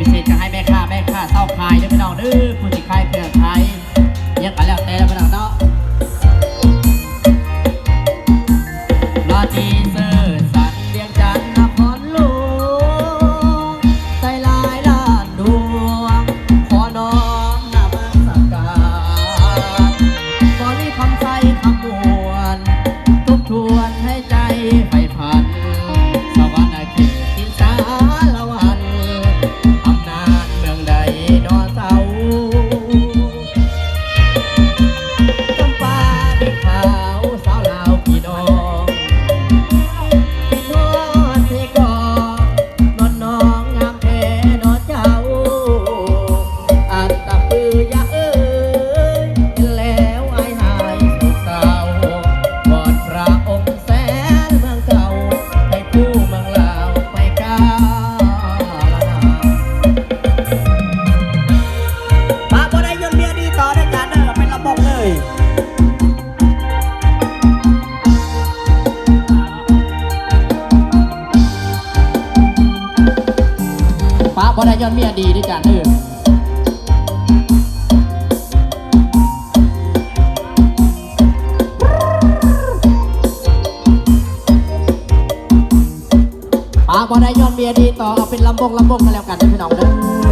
พิเศษจะให้แม่ค้าแม่ค้าเศร้าคายเด้อพี่น้องเด้อผู้ที่คายับเมียดีด้วยกันเออปาบอได้ย้อนเมียดีต่อเอาเป็นลำบงลำบงกันแล้วกันพี่น้องเด้อ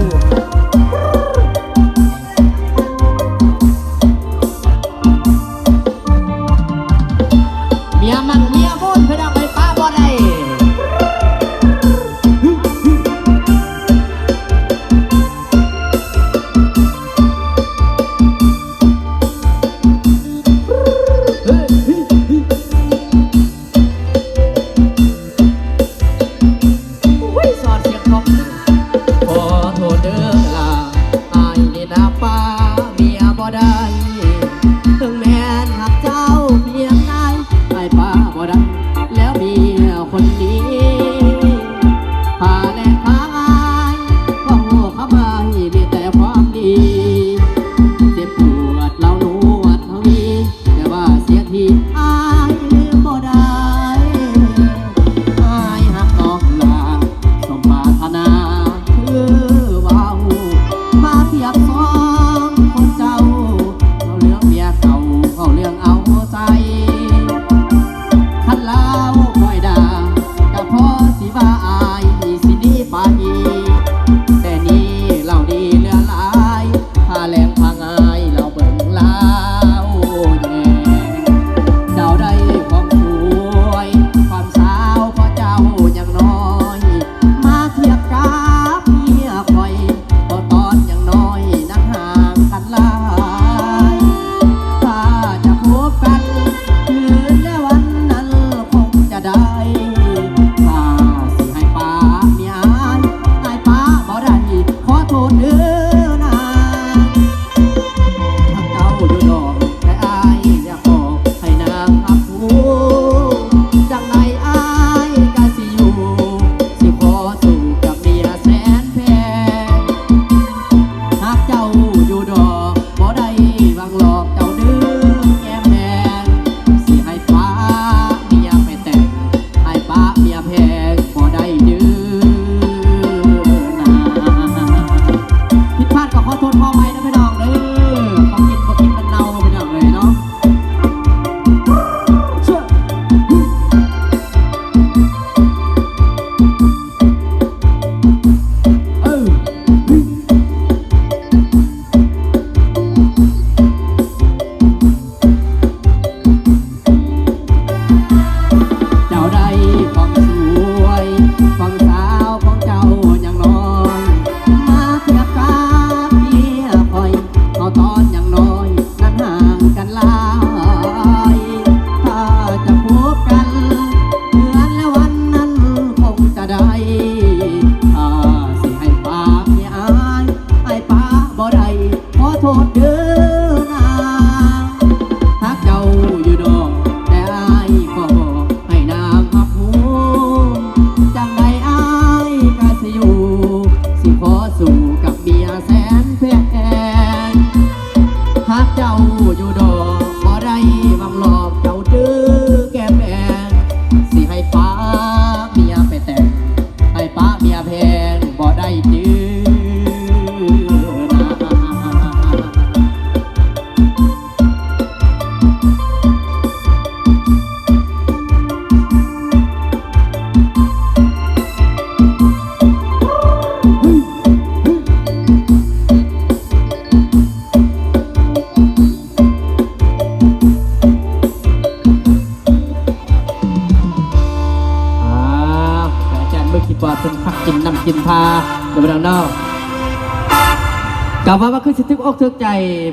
กล่าวว่าว่าคือสิทึกอกทึกใจ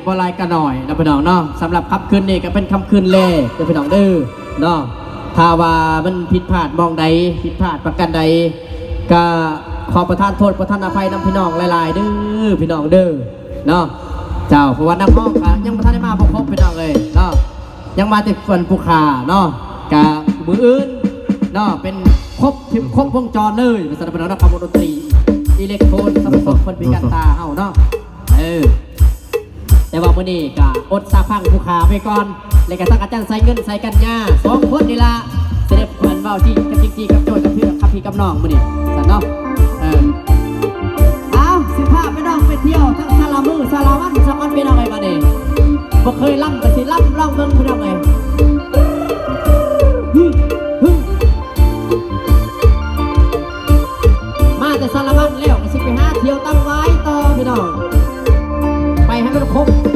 บอลายกันหน่อยนะพี่น้องเนาะสำหรับคำคืนนี้ก็เป็นคำคืนเล่เดี๋ยวพี่น้องเด้อเนาะถ้าว่ามันผิดพลาดมองใดผิดพลาดประกันใดก็ขอประทานโทษประทานอภัยน้ำพี่น้องหลายๆเด้อพี่น้องเด้อเนาะเจ้าเพราะว่านักห้องก็ยังประทานได้มาพบพี่น้องเลยเนาะยังมาติดฝนภูคาเนาะกะมืออื่นเนาะเป็นครบทิมครบวงจรเลยเป็นสถาบันนักดนตรีอิเล็กโทรนสำหรับคนพิการตาเฮาเนาะ เออ แต่ว่ามื้อนี้ก็อดซาพังผู้ขาไปก่อนแล้วก็ตั้งอาจารย์ใส่เงินใส่กันยาสองคนนี่ละเสด็จเพิ่นเว้าที่กับจริงๆกับโจทย์กับพี่กับพี่กับน้องมื้อนี้สันเนาะเออเอาสิพาไปน้องไปเที่ยวทั้งซาลามือซาลาวันซามันพี่น้องไอ้มานี่บ่เคยล่ำก็สิล่ำร้องเบิ่งพี่น้องไอ้ฮึ ไ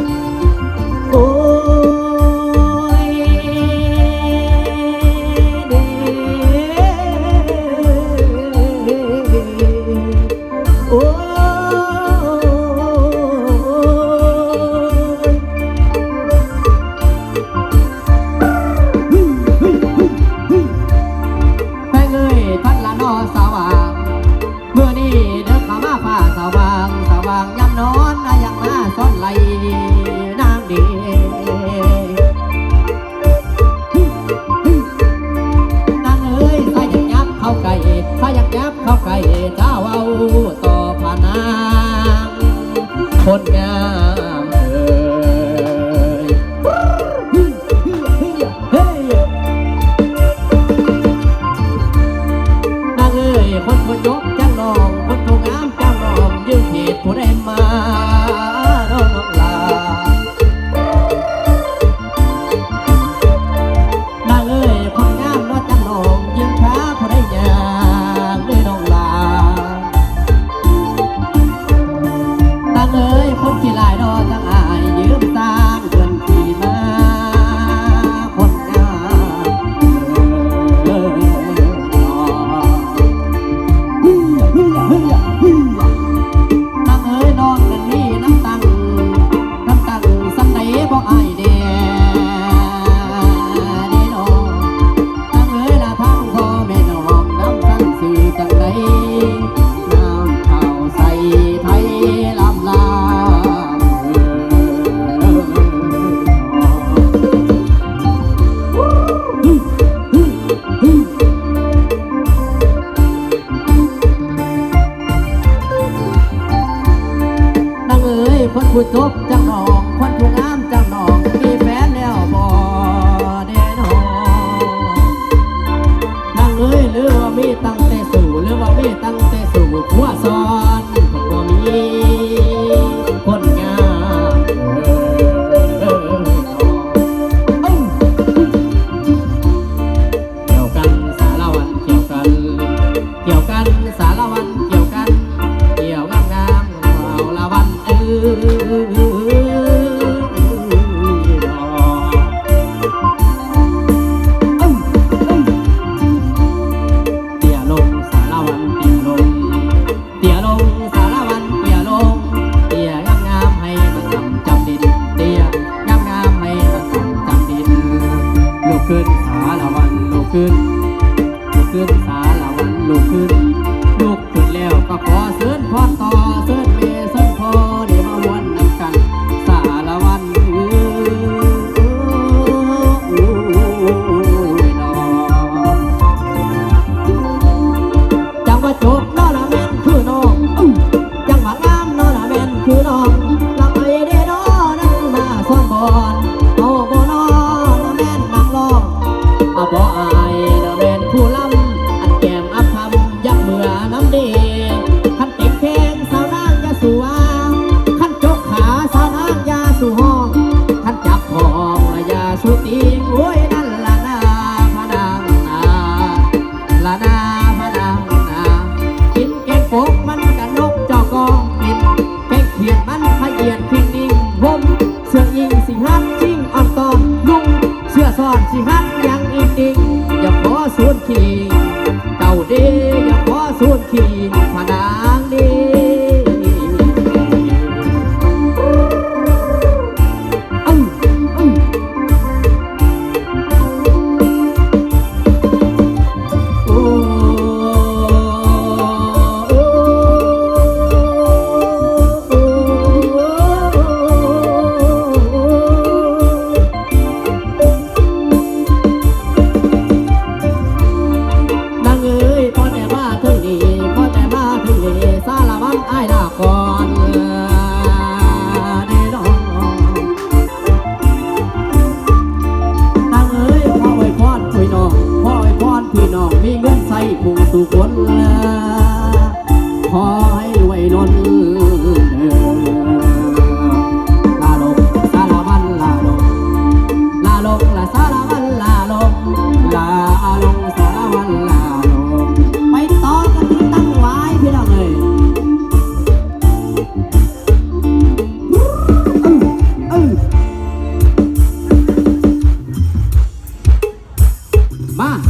ถ้ายากยับเข้าใกล้ ขึ้นสาละวันลุกขึ้นลุกขึ้นสาละวันลุกขึ้นลุกขึ้นแล้วก็ขอเสิร์ฟพรต่อเสิร์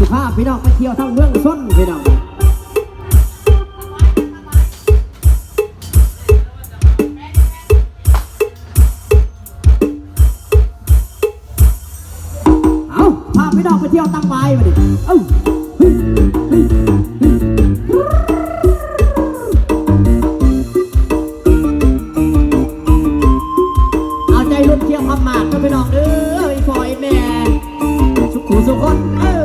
สิภาพพี่น้องไปเที่ยวทั้งเมืองส้นพี่น้องเอาพาพี่น้องไปเที่ยวตั้งไว้มาดิเอ้าเอาใจรุ่นเที่ยวพับหมากก็พี่น้องเด้อไอ้ฟอยแม่สุขุสุขคนเออ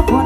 want